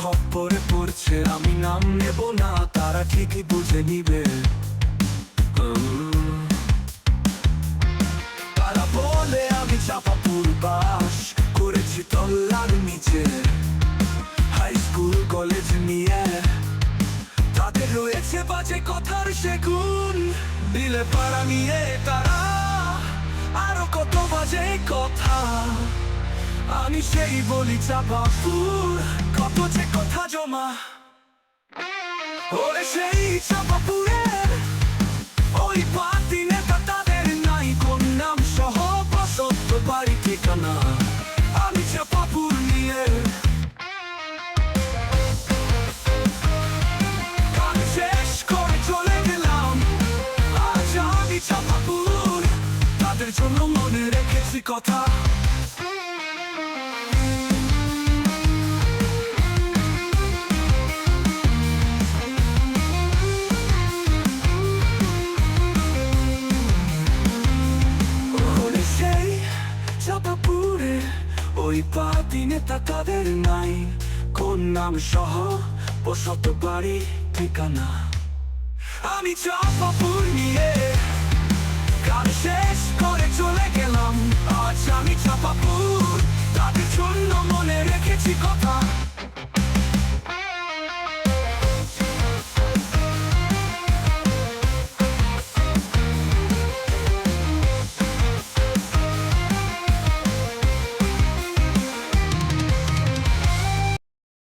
খপ্পরে পড়ছে, আমি নাম নেব না, তারা ঠিকই বুঝে নিবে। তারা বলে, আমি চাপাপুর বাস করেছি তল্লার নিচে। হাই স্কুল কলেজ নিয়ে তাদের রয়েছে বাজে কথার সেগুন। দিলে পাড়া নিয়ে তারা আমি সেই বলি চাপাপুর কত যে কথা জমা। ওরে সেই চাপাপুরের ওই পাতি নেতা তাদের নাই, কোন নাম সহ বসত বাড়ি ঠিকানা। আমি নিয়ে কাজ শেষ করে চলে ওই পাতি নেতা তাদের নাই। কোন নাম সহ বসত বাড়ি ঠিকানা? আমি চাপা নিয়ে কাল শেষ করে চলে গেলাম। আজ আমি চাপাপুর তাদের জন্য মনে রেখেছি কথা।